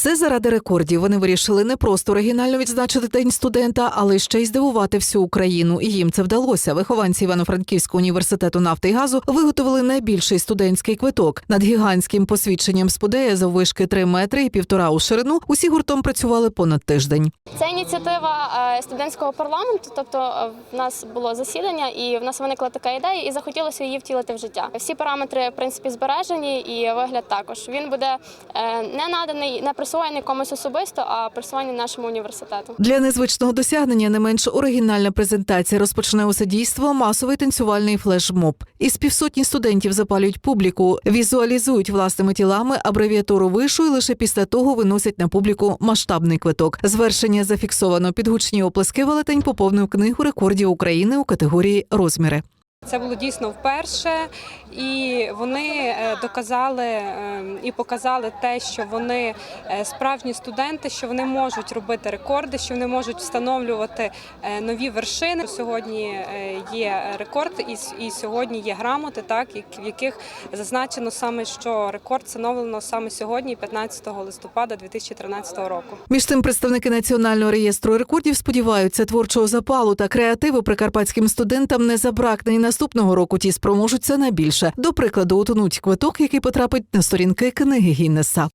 Все заради рекордів. Вони вирішили не просто оригінально відзначити день студента, але ще й здивувати всю Україну. І їм це вдалося. Вихованці Івано-Франківського університету нафти і газу виготовили найбільший студентський квиток над гігантським посвідченням спудея заввишки 3 метри і півтора у ширину. Усі гуртом працювали понад тиждень. Це ініціатива е, студентського парламенту. Тобто е, в нас було засідання, і в нас виникла така ідея, і захотілося її втілити в життя. Всі параметри в принципі збережені, і вигляд також. Він буде е, не наданий, не присвоєний комусь особисто, а присвоєний нашому університету. Для незвичного досягнення не менш оригінальна презентація розпочне усе дійство масовий танцювальний флешмоб. Із півсотні студентів запалюють публіку, візуалізують власними тілами абревіатуру вишу і лише після того виносять на публіку масштабний квиток. Звершення зафіксовано під гучні оплески велетень поповнив книгу рекордів України у категорії розміри. Це було дійсно вперше, і вони е, доказали е, і показали те, що вони е, справжні студенти, що вони можуть робити рекорди, що вони можуть встановлювати е, нові вершини. Сьогодні є рекорд, і сьогодні є грамоти, так в яких зазначено саме, що рекорд встановлено саме сьогодні, 15 листопада 2013 року. Між тим, представники національного реєстру рекордів сподіваються, творчого запалу та креативу прикарпатським студентам не забракне і наступного року ті спроможуться на більше. До прикладу, утонуть квиток, який потрапить на сторінки книги Гіннеса.